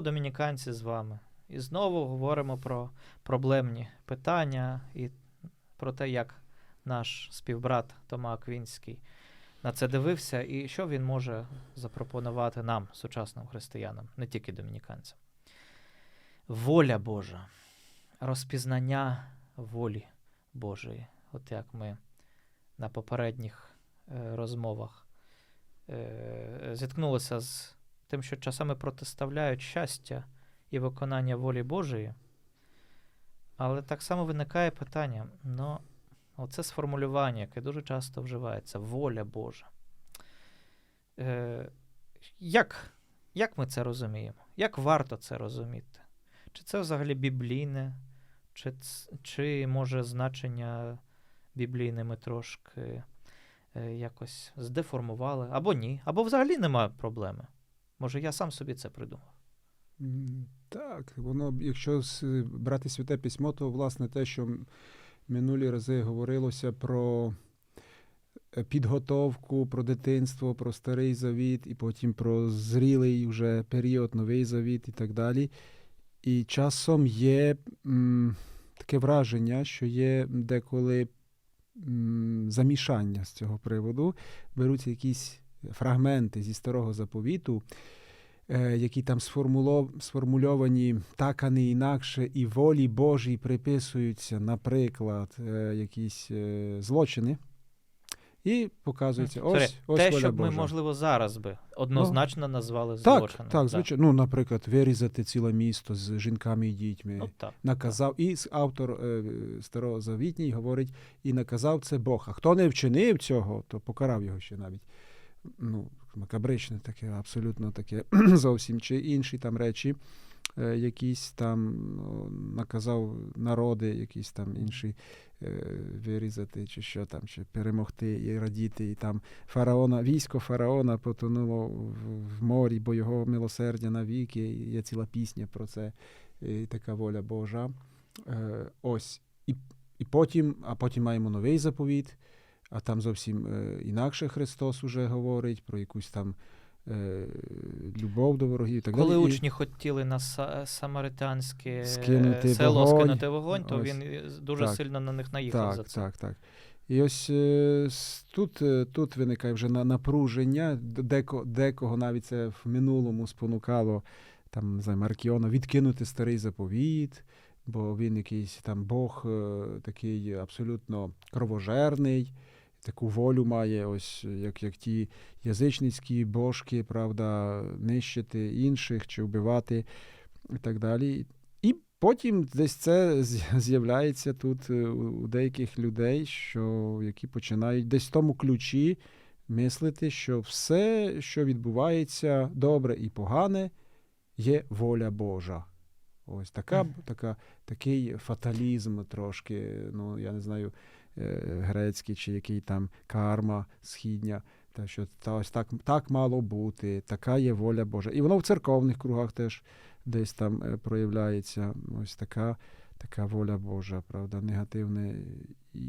домініканці з вами. І знову говоримо про проблемні питання і про те, як наш співбрат Тома Аквінський на це дивився, і що він може запропонувати нам, сучасним християнам, не тільки домініканцям. Воля Божа, розпізнання волі Божої. От як ми на попередніх е, розмовах е, зіткнулися з тим, що часами протиставляють щастя і виконання волі Божої. Але так само виникає питання: ну, оце сформулювання, яке дуже часто вживається воля Божа. Е, як, як ми це розуміємо? Як варто це розуміти? Чи це взагалі біблійне, чи, чи може значення біблійне ми трошки е, якось здеформували, або ні, або взагалі немає проблеми. Може, я сам собі це придумав. Так, воно, якщо брати святе письмо, то власне те, що минулі рази говорилося про е, підготовку, про дитинство, про старий завіт, і потім про зрілий вже період, новий завіт і так далі. І часом є м, таке враження, що є деколи м, замішання з цього приводу. Беруться якісь фрагменти зі старого заповіту, е, які там сформульовані так, а не інакше, і волі Божій приписуються, наприклад, е, якісь е, злочини. І показується, ось, ось Те, щоб ми, можливо, зараз би однозначно назвали Так, злочином. так, звичайно. Ну, наприклад, вирізати ціле місто з жінками і дітьми. Ну, так. наказав, і автор е, старого завітній говорить, і наказав це Бог. А хто не вчинив цього, то покарав його ще навіть. Ну, макабричне таке, абсолютно таке зовсім. Чи інші там речі, е, якісь там ну, наказав народи, якісь там інші е, вирізати, чи що там, чи перемогти і радіти. І там фараона, військо фараона потонуло в, морі, бо його милосердя навіки. Є ціла пісня про це і така воля Божа. Е, ось. І, і потім, а потім маємо новий заповіт, а там зовсім е, інакше Христос уже говорить про якусь там е, любов до ворогів і так Коли далі. Учні хотіли на са- самаританське Скинути село вогонь. скинути вогонь, то Ось. він дуже Так. сильно на них наїхав так, за це. Так, так. І ось е, тут, тут виникає вже на- напруження, деко, декого навіть це в минулому спонукало там, знаю, Маркіона відкинути старий заповіт, бо він якийсь там Бог такий абсолютно кровожерний, таку волю має, ось як, як ті язичницькі божки, правда, нищити інших чи вбивати і так далі. І потім десь це з'являється тут е, у деяких людей, що, які починають десь в тому ключі мислити, що все, що відбувається добре і погане, є воля Божа. Ось така, така, такий фаталізм трошки, ну я не знаю, грецький чи який там карма східня. Та що та ось так, так мало бути, така є воля Божа. І воно в церковних кругах теж десь там е, проявляється. Ось така, така воля Божа, правда, негативне. І,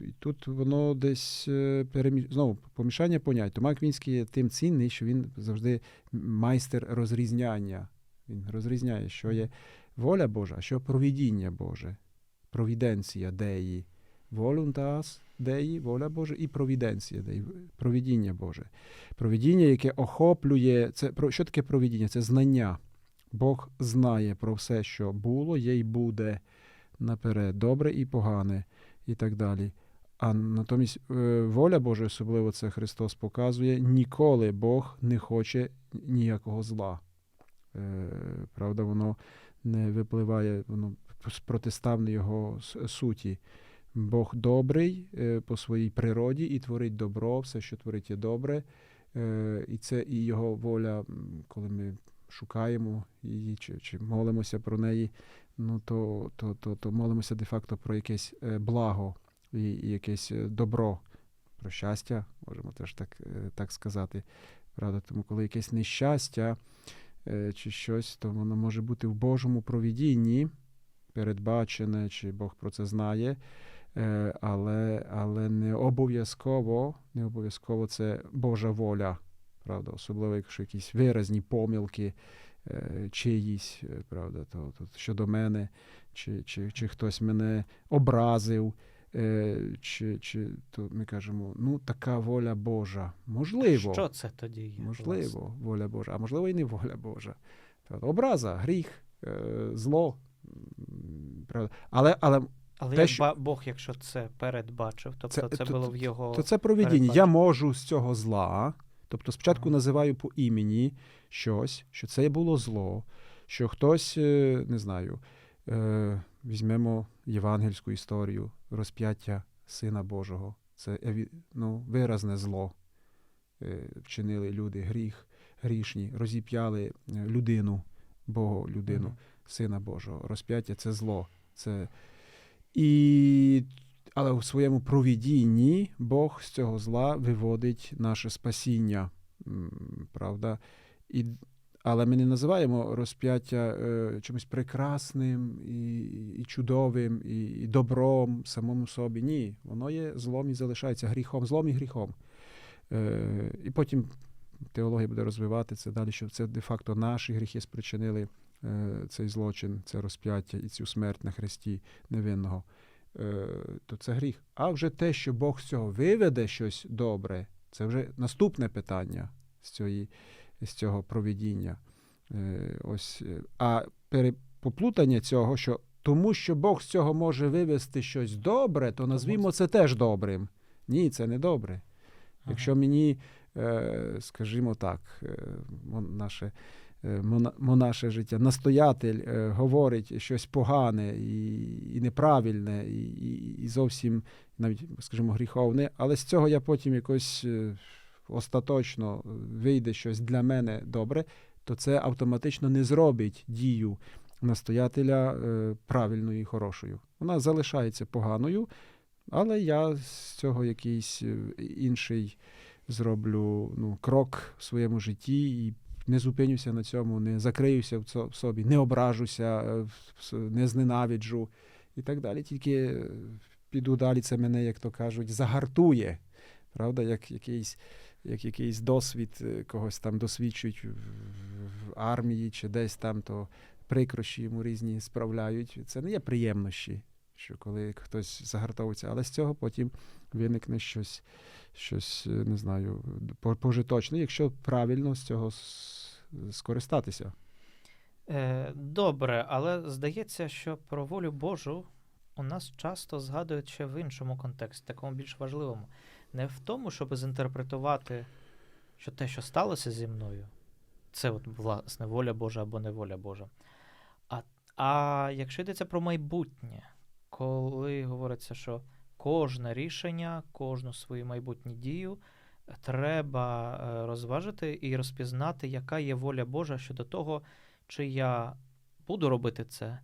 і, тут воно десь е, перемі... знову помішання понять. Тома Квінський тим цінний, що він завжди майстер розрізняння. Він розрізняє, що є воля Божа, а що провідіння Боже, провіденція деї. Волунтас деї, воля Божа, і провіденція деї, провідіння Боже. Провідіння, яке охоплює, це що таке провідіння? Це знання. Бог знає про все, що було, є й буде наперед, добре і погане, і так далі. А натомість воля Божа, особливо це Христос показує, ніколи Бог не хоче ніякого зла. Правда, воно не випливає, воно протиставне його суті. Бог добрий е, по своїй природі і творить добро, все, що творить, є добре. Е, І це і його воля, коли ми шукаємо її чи, чи молимося про неї, ну то, то, то, то молимося де-факто про якесь е, благо і, і якесь добро, про щастя, можемо теж так, так сказати. Правда, тому коли якесь нещастя чи щось, то воно може бути в Божому провідінні, передбачене, чи Бог про це знає. Е, але, але не обов'язково, не обов'язково це Божа воля, правда, особливо якщо якісь виразні помилки е, чиїсь, е, правда, то, то щодо мене, чи, чи, чи хтось мене образив, чи, чи то ми кажемо, ну така воля Божа. Можливо. Що це тоді є? власне? Воля Божа, а можливо, і не воля Божа. Правда? Образа, гріх, зло. Правда? Але, але Але Те, як що- Бог, якщо це передбачив, тобто Це- це, було в його. то це провидіння. Я можу з цього зла. Тобто спочатку Ага. називаю по імені щось, що це було зло, що хтось, е, не знаю, е, візьмемо євангельську історію розп'яття Сина Божого. Це ну, виразне зло. Е, Вчинили люди гріх, грішні, розіп'яли е, людину, Богу людину. Мгм. Сина Божого. Розп'яття це зло. Це... І... Але у своєму провідінні Бог з цього зла виводить наше спасіння. Правда? І... Але ми не називаємо розп'яття е, чимось прекрасним і, і чудовим, і, і добром самому собі. Ні, воно є злом і залишається гріхом, злом і гріхом. Е, і потім теологія буде розвивати це далі, що це де-факто наші гріхи спричинили цей злочин, це розп'яття і цю смерть на хресті невинного, е, то це гріх. А вже те, що Бог з цього виведе щось добре, це вже наступне питання з, цієї, з цього провідіння. Е, ось, е, а перепоплутання цього, що тому, що Бог з цього може вивести щось добре, то назвімо це теж добрим. Ні, це не добре. Якщо мені, е, скажімо так, е, наше, е, монаше життя, настоятель е, говорить щось погане і, і неправильне, і, і, зовсім навіть, скажімо, гріховне, але з цього я потім якось е, остаточно вийде щось для мене добре, то це автоматично не зробить дію настоятеля е, правильною і хорошою. Вона залишається поганою, але я з цього якийсь е, інший зроблю ну, крок в своєму житті і не зупинюся на цьому, не закриюся в собі, не ображуся, е, не зненавиджу і так далі. Тільки е, піду далі, це мене, як то кажуть, загартує. Правда, як якийсь, як якийсь досвід е, когось там досвідчують в армії чи десь там, то прикрощі йому різні справляють. Це не є приємнощі, що коли хтось загартовується, але з цього потім виникне щось, щось е, не знаю, пожиточне, якщо правильно з цього скористатися. Е, добре, але здається, що про волю Божу у нас часто згадують ще в іншому контексті, такому більш важливому. Не в тому, щоб зінтерпретувати, що те, що сталося зі мною, це от, власне воля Божа або не воля Божа. А, а якщо йдеться про майбутнє, коли говориться, що кожне рішення, кожну свою майбутню дію треба е, розважити і розпізнати, яка є воля Божа щодо того, чи я буду робити це,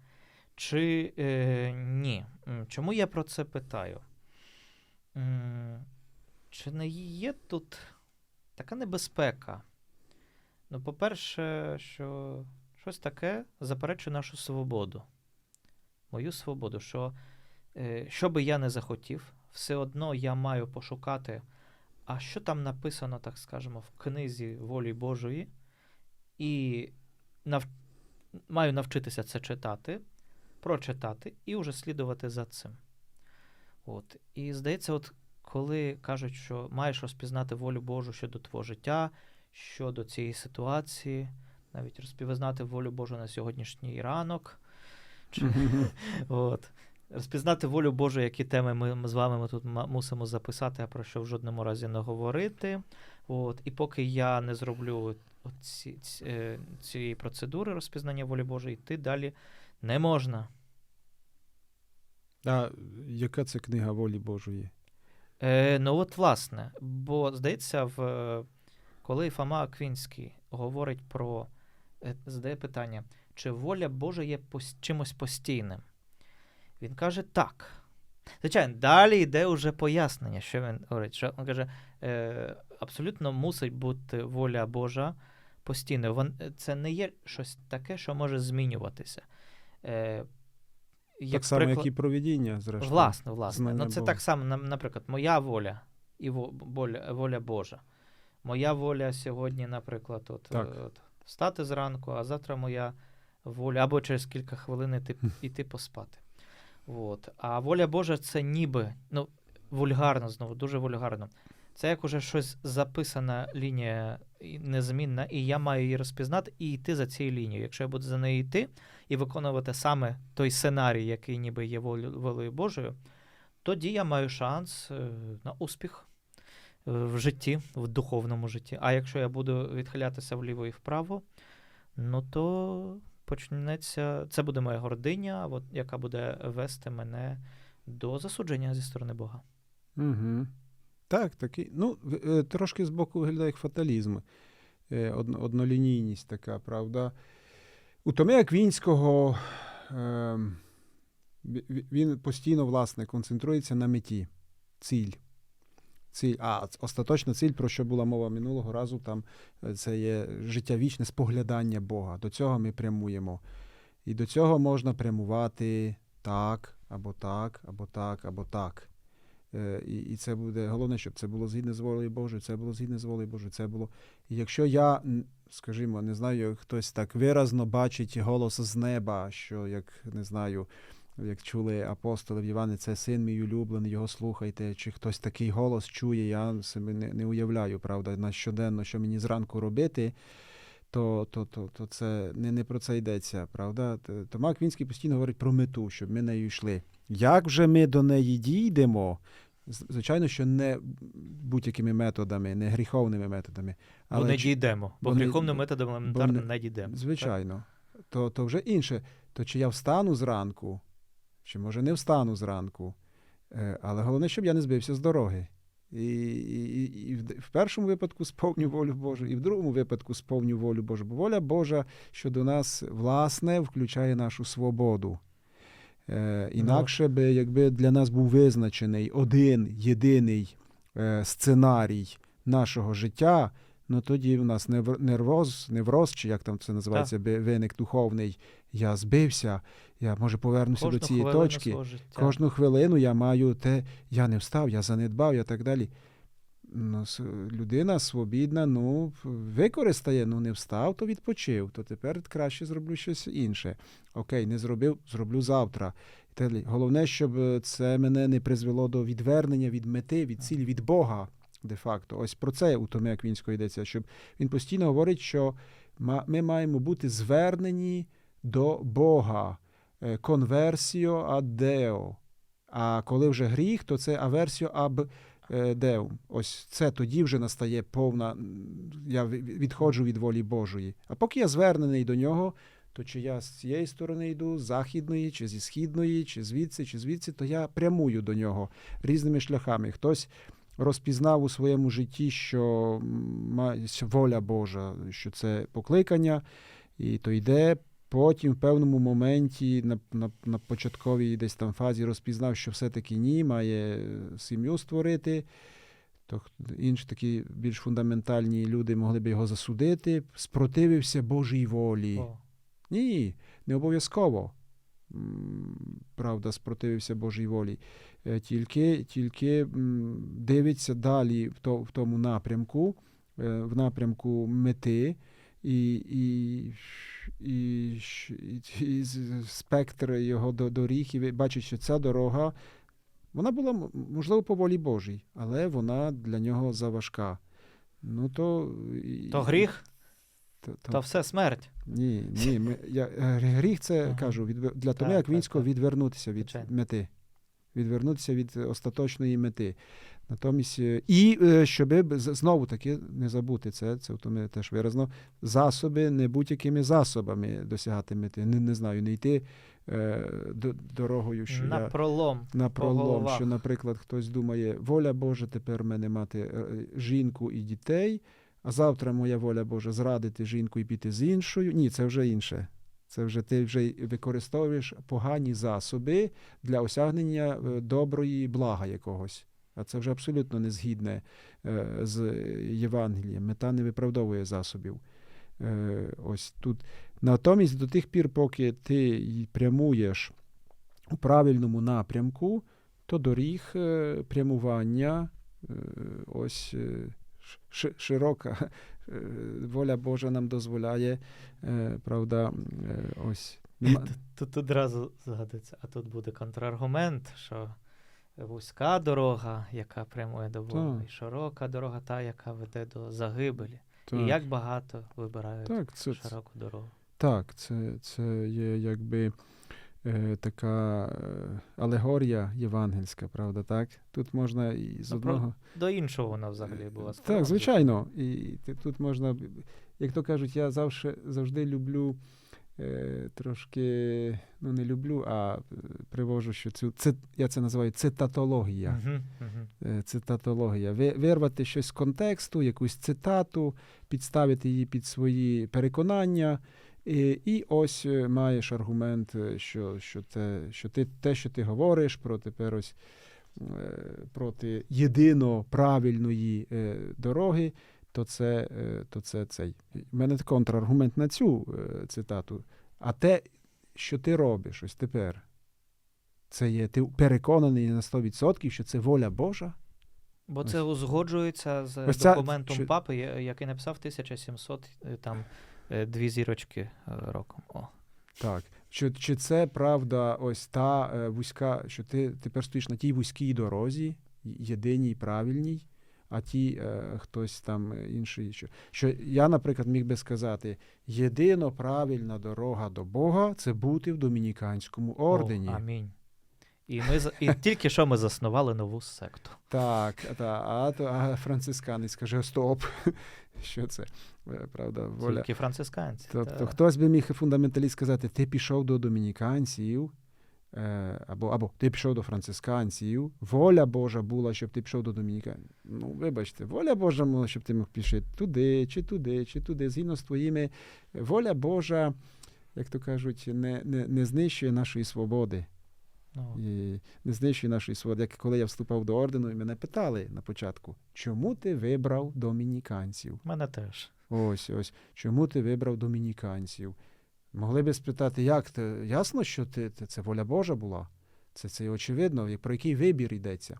чи е, ні. Чому я про це питаю? Чи не є тут така небезпека? Ну, по-перше, що щось таке заперечує нашу свободу. Мою свободу, що е, що би я не захотів, все одно я маю пошукати, а що там написано, так скажемо, в книзі волі Божої, і нав... маю навчитися це читати, прочитати і вже слідувати за цим. От. І здається, от коли кажуть, що маєш розпізнати волю Божу щодо твого життя, щодо цієї ситуації, навіть розпізнати волю Божу на сьогоднішній ранок. Чи, от. Розпізнати волю Божу, які теми ми, ми з вами ми тут мусимо записати, а про що в жодному разі не говорити. От. І поки я не зроблю ці, ці, е, цієї процедури розпізнання волі Божої, йти далі не можна. А яка це книга волі Божої? Е, ну от власне, бо здається, в, коли Фома Аквінський говорить про е, задає питання, чи воля Божа є чимось постійним, він каже так. Звичайно, далі йде уже пояснення, що він говорить. Що він каже, е, абсолютно мусить бути воля Божа постійною. Вон, це не є щось таке, що може змінюватися. Е, так само, як і провідіння, зрештою. Власне, власне. Ну, це Бога. так само, наприклад, моя воля і воля, воля Божа. Моя воля сьогодні, наприклад, от, от встати зранку, а завтра моя воля, або через кілька хвилин іти, іти поспати. От. А воля Божа це ніби, ну, вульгарно знову, дуже вульгарно. Це як уже щось записана лінія незмінна, і я маю її розпізнати і йти за цією лінією. Якщо я буду за нею йти і виконувати саме той сценарій, який ніби є волю, волею Божою, тоді я маю шанс е, на успіх е, в житті, в духовному житті. А якщо я буду відхилятися вліво і вправо, ну то почнеться. Це буде моя гординя, от, яка буде вести мене до засудження зі сторони Бога. Угу. Так, такий. Ну, е, трошки збоку виглядає як фаталізм. Е, Однолінійність така, правда. У Томи Аквінського ем, ві- ві- він постійно, власне, концентрується на меті, ціль. Ціль, а остаточна ціль, про що була мова минулого разу, там е, це є життя вічне споглядання Бога. До цього ми прямуємо. І до цього можна прямувати так, або так, або так, або так. Е, І, і це буде головне, щоб це було згідно з волею Божою, це було згідно з волею Божою, це було. І якщо я, скажімо, не знаю, хтось так виразно бачить голос з неба, що як не знаю, як чули апостоли в Івані, це син мій улюблений, його слухайте. Чи хтось такий голос чує, я собі не, не уявляю, правда, на щоденно, що мені зранку робити. То, то, то, то це не, не про це йдеться, правда? Тома Квінський постійно говорить про мету, щоб ми нею йшли. Як вже ми до неї дійдемо, звичайно, що не будь-якими методами, не гріховними методами. Бо не дійдемо, бо бо гріховним методом елементарно не- не дійдемо. Звичайно. То, то вже інше. То чи я встану зранку, чи може не встану зранку. Е, Але головне, щоб я не збився з дороги. І, і, і- в першому випадку сповню волю Божу, і в другому випадку сповню волю Божу. Бо воля Божа щодо нас, власне, включає нашу свободу. Е, інакше би, якби для нас був визначений один єдиний е, сценарій нашого життя, ну тоді в нас нервоз, невроз, чи як там це називається, би виник духовний. Я збився, я може повернуся Кожну до цієї точки. Кожну хвилину я маю те, я не встав, я занедбав, і так далі. Ну, людина свобідна, ну, використає, ну не встав, то відпочив, то тепер краще зроблю щось інше. Окей, не зробив, зроблю завтра. Так. Головне, щоб е, це мене не призвело до відвернення від мети, від цілі, від Бога, де-факто. Ось про це у Томі Аквінського йдеться, щоб він постійно говорить, що ми маємо бути звернені до Бога. Е, Конверсіо ад Део. А коли вже гріх, то це аверсіо аб деум. Ось це тоді вже настає повна. Я відходжу від волі Божої. А поки я звернений до нього, то чи я з цієї сторони йду, з західної, чи зі східної, чи звідси, чи звідси, то я прямую до нього різними шляхами. Хтось розпізнав у своєму житті, що воля Божа, що це покликання, і то йде. Потім в певному моменті на, на, на початковій десь там фазі розпізнав, що все-таки ні, має сім'ю створити. То інші такі більш фундаментальні люди могли б його засудити, спротивився Божій волі. О, Ні, не обов'язково. Правда, спротивився Божій волі. Е, Тільки, тільки дивиться далі в, тому напрямку, е, в напрямку мети, і, і, і, і спектр його доріг, і бачить, що ця дорога, вона була, можливо, по волі Божій, але вона для нього заважка. Ну, то, то гріх, то- то все смерть. ні, ні, ми, я, е, гріх це Ага. кажу, відвер- для Аквінського так, так. відвернутися від Звичайно. мети. Відвернутися від остаточної мети. Натомість, е, і е, щоби знову таки не забути це, це в теж виразно. Засоби не будь-якими засобами досягати мети. Не, не знаю, не йти е, дорогою, що на я пролом. на пролом, що, наприклад, хтось думає, воля Божа тепер в мене мати жінку і дітей, а завтра моя воля Божа зрадити жінку і піти з іншою. Ні, це вже інше. Це вже ти вже використовуєш погані засоби для осягнення е, доброї блага якогось. А це вже абсолютно не згідне е, з Євангелієм. Мета не виправдовує засобів. Е, ось тут. Натомість до тих пір, поки ти прямуєш у правильному напрямку, то доріг прямування, ось широка воля Божа нам дозволяє, правда, ось. Тут одразу згадується, а тут буде контраргумент, що вузька дорога, яка прямує до Бога, Так. і широка дорога, та, яка веде до загибелі. Так, І як багато вибирають так, це, широку дорогу. Так, це, це є якби е, така е, алегорія євангельська, правда, так? Тут можна і з Ну, одного. До іншого вона взагалі була Так, звичайно. І тут можна, як то кажуть, я завжди, завжди люблю е, трошки, ну не люблю, а е, привожу, що цю, це, я це називаю цитатологія. Мгм. Е, Цитатологія. Вирвати щось з контексту, якусь цитату, підставити її під свої переконання. І, і ось е, маєш аргумент, е, що, що, те, що ти, те, що ти говориш про тепер ось е, проти єдино правильної дороги, то це, то це цей. У мене контраргумент на цю цитату. А те, що ти робиш ось тепер, це є, ти переконаний на 100%, що це воля Божа. Бо Ось. це узгоджується з Ось ця- документом що- папи, я- який написав 1700 е, там дві зірочки е, роком. О. Так. Чи, чи це правда, ось та е, вузька, що ти тепер стоїш на тій вузькій дорозі, єдиній, правильній, а ті е, хтось там е, інший. Що, що я, наприклад, міг би сказати: єдино правильна дорога до Бога це бути в домініканському ордені. О, амінь. І ми і тільки що ми заснували нову секту. Так, та, а, а францисканець каже: стоп. Що це? Е, Правда, воля. Тільки францисканці. Тобто та. хтось би міг фундаменталіст сказати, ти пішов до домініканців, е, або, або ти пішов до францисканців, воля Божа була, щоб ти пішов до домініканців. Ну, вибачте, воля Божа була, щоб ти мог пішти туди, чи туди, чи туди, згідно з твоїми. Воля Божа, як то кажуть, не, не, не знищує нашої свободи. Ну, І не знищує нашої свободи. Як коли я вступав до ордену, і мене питали на початку, чому ти вибрав домініканців? мене теж. Ось, ось. Чому ти вибрав домініканців? Могли би спитати, як ти? Ясно, що ти, ти- це воля Божа була? Це, це очевидно, про який вибір йдеться.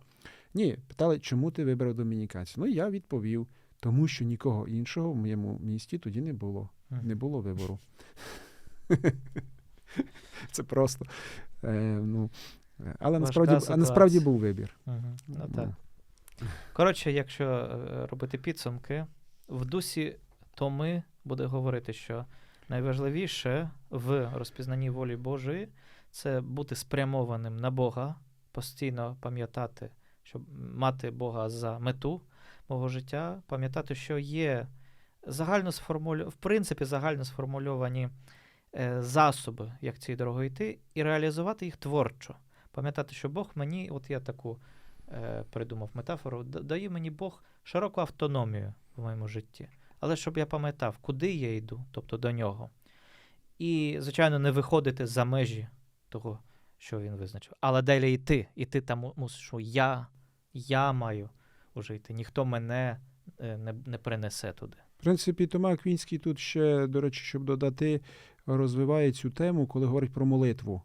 Ні, питали, чому ти вибрав домініканців? Ну, я відповів, тому що нікого іншого в моєму місті тоді не було. Не було вибору. Це просто. Е, ну, е, але Важка насправді, а насправді був вибір. Мгм. Ну, так. Коротше, якщо е, робити підсумки, в дусі Томи буде говорити, що найважливіше в розпізнанні волі Божої це бути спрямованим на Бога, постійно пам'ятати, щоб мати Бога за мету мого життя, пам'ятати, що є загально сформулю... в принципі, загально сформульовані засоби, як цією дорогою йти, і реалізувати їх творчо. Пам'ятати, що Бог мені, от я таку е, придумав метафору, дає мені Бог широку автономію в моєму житті. Але щоб я пам'ятав, куди я йду, тобто до нього. І, звичайно, не виходити за межі того, що він визначив. Але далі йти. Іти там му- мусиш, що я, я маю уже йти. Ніхто мене е, не, не принесе туди. В принципі, Тома Квінський тут ще, до речі, щоб додати, розвиває цю тему, коли говорить про молитву.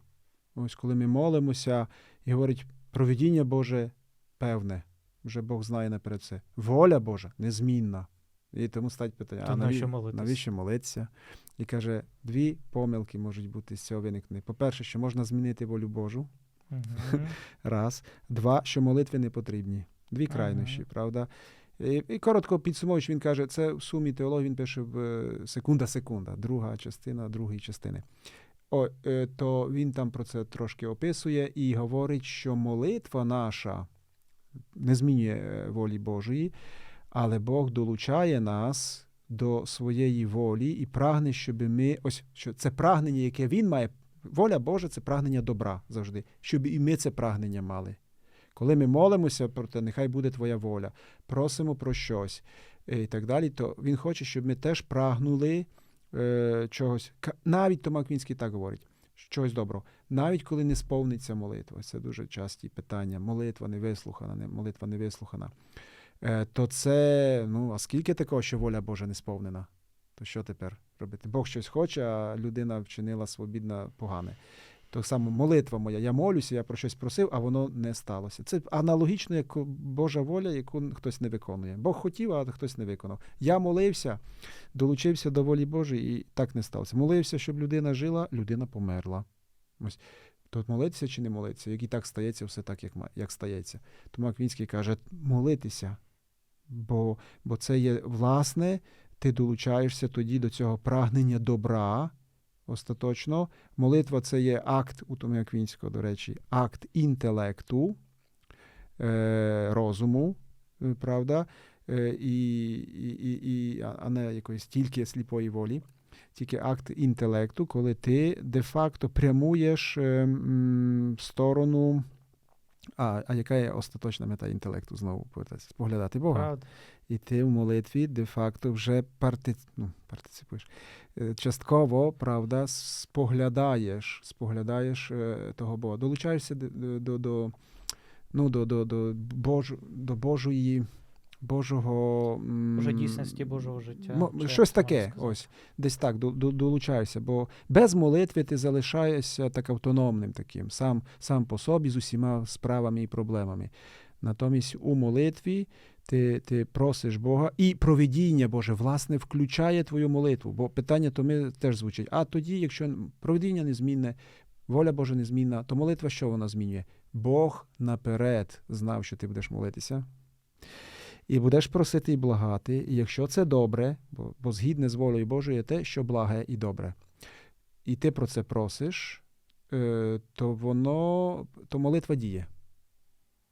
Ось коли ми молимося і говорить провидіння Боже певне, вже Бог знає наперед це. Воля Божа незмінна. І тому стать питання, То а навіщо наві- молитись? навіщо молитися? І каже, дві помилки можуть бути з цього виникнути. По-перше, що можна змінити волю Божу. Мгм. Раз. Два, що молитви не потрібні. Дві крайнощі, Ага. правда? І, коротко підсумовуючи, він каже, це в сумі теології він пише в секунда-секунда, друга частина другої частини. О, е, то він там про це трошки описує і говорить, що молитва наша не змінює е, волі Божої, але Бог долучає нас до своєї волі і прагне, щоб ми ось що це прагнення, яке він має. Воля Божа це прагнення добра завжди, щоб і ми це прагнення мали. Коли ми молимося про те, нехай буде твоя воля, просимо про щось е, і так далі, то він хоче, щоб ми теж прагнули е, чогось. Навіть Тома Квінський так говорить, щось доброго. Навіть коли не сповниться молитва, це дуже часті питання. Молитва не вислухана, молитва не вислухана. Е, то це, ну, а скільки такого, що воля Божа не сповнена? То що тепер робити? Бог щось хоче, а людина вчинила свобідно погане. Так само молитва моя. Я молюся, я про щось просив, а воно не сталося. Це аналогічно, як Божа воля, яку хтось не виконує. Бог хотів, а хтось не виконав. Я молився, долучився до волі Божої, і так не сталося. Молився, щоб людина жила, людина померла. Ось. Тут молитися чи не молитися, як і так стається все так, як, як стається. Тому Аквінський каже, молитися, бо, бо це є власне, ти долучаєшся тоді до цього прагнення добра. Остаточно, молитва це є акт, у Томі Аквінського, до речі, акт інтелекту, е, розуму, е, правда, е, і, і, і, а не якоїсь тільки сліпої волі, тільки акт інтелекту, коли ти де-факто прямуєш е, м, в сторону. А, а яка є остаточна мета інтелекту знову повертатися? Споглядати Бога. Правда? І ти в молитві де-факто вже парти... ну, партиципуєш. Е, Частково, правда, споглядаєш, споглядаєш е, того Бога. Долучаєшся до, до, до, до, ну, до, до, до, Бож, до Божої, Божого. м, Вже дійсності Божого життя. Чи щось таке, ось. Десь так, до, до, долучаєшся. Бо без молитви ти залишаєшся так автономним таким, сам, сам по собі з усіма справами і проблемами. Натомість у молитві ти, ти просиш Бога, і провидіння Боже, власне, включає твою молитву. Бо питання то ми теж звучить. А тоді, якщо провидіння незмінне, воля Божа незмінна, то молитва що вона змінює? Бог наперед знав, що ти будеш молитися. І будеш просити і благати, і якщо це добре, бо, бо згідне з волею Божою є те, що благе і добре, і ти про це просиш, е, то воно, то молитва діє.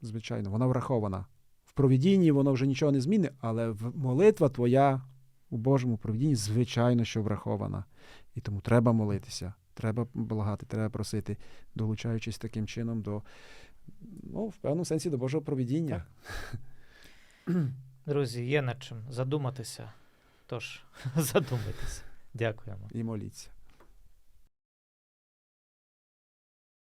Звичайно, вона врахована. В провідінні воно вже нічого не зміни, але молитва твоя у Божому провідінні, звичайно, що врахована. І тому треба молитися, треба благати, треба просити, долучаючись таким чином до, ну, в певному сенсі, до Божого провідіння. Друзі, є над чим задуматися. Тож, задумайтеся. Дякуємо. І моліться.